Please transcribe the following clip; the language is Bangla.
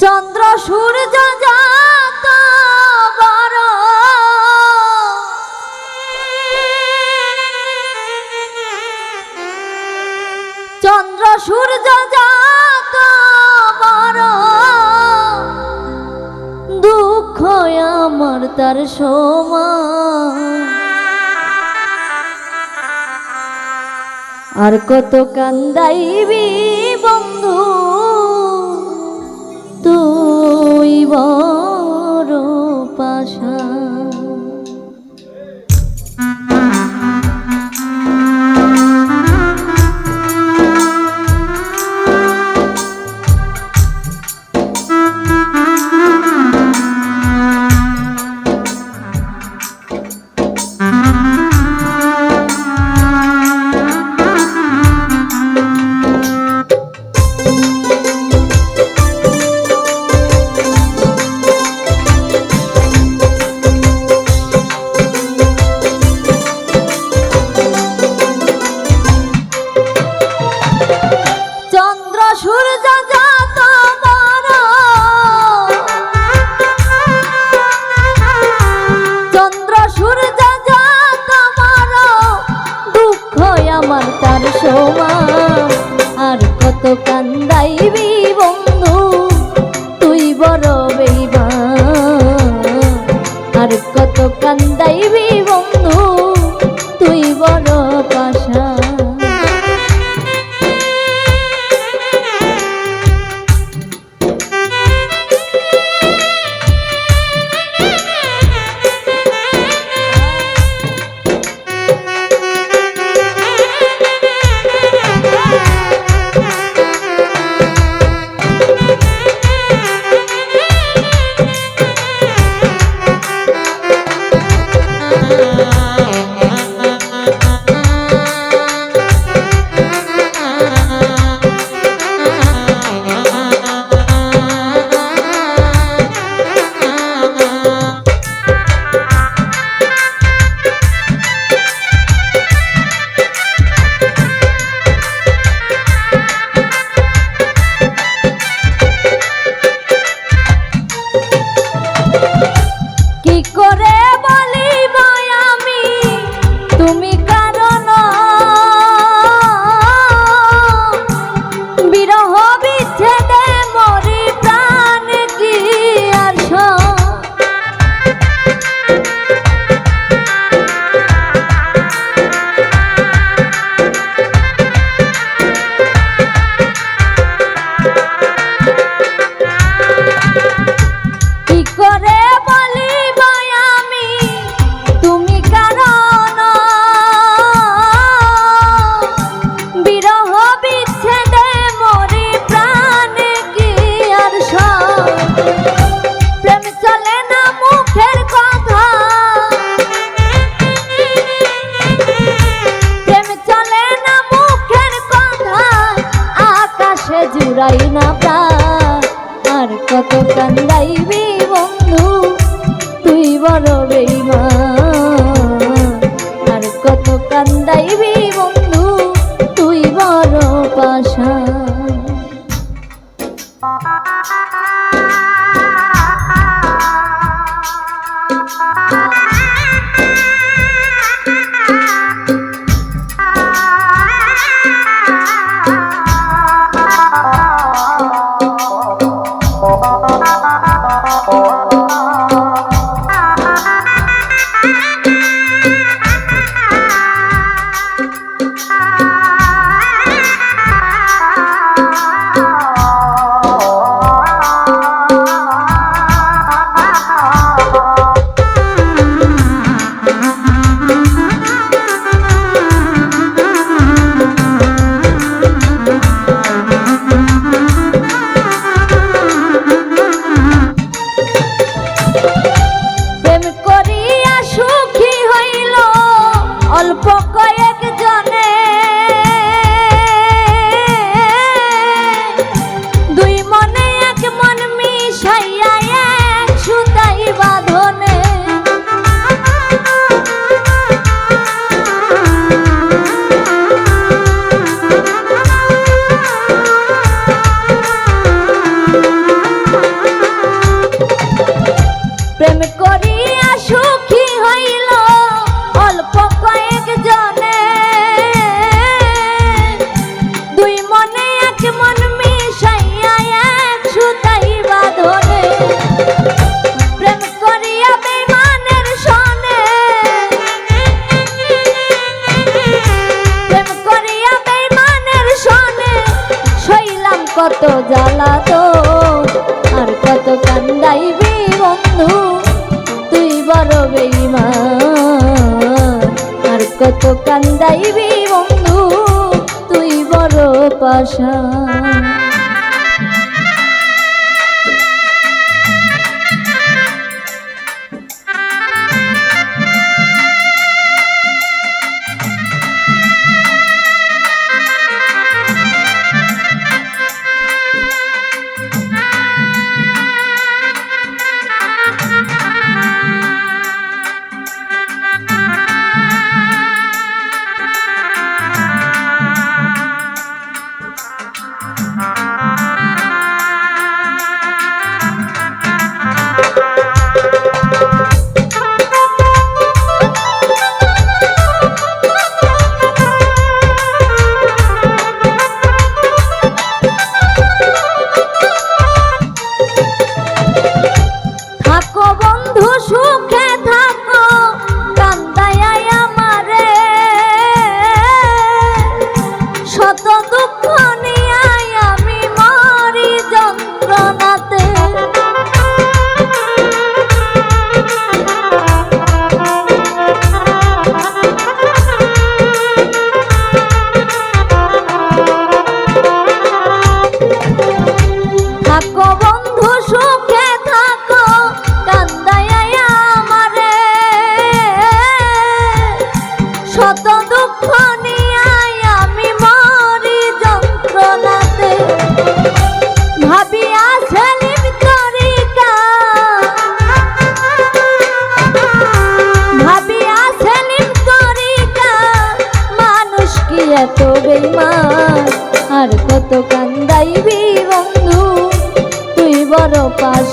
চন্দ্র সূর্য চন্দ্র সূর্য দুঃখ আমার তার সমান। আর কত কান্দাইবি। সোমা আর কত কান্দাইবি? কান্দাইবি বন্ধু তুই বড় পাশা। কান্দাইবি বন্ধু তুই আর কত কান্দাইবি বন্ধু তুই বড় পাশা দাইবি বন্ধু তুই বড় পাশ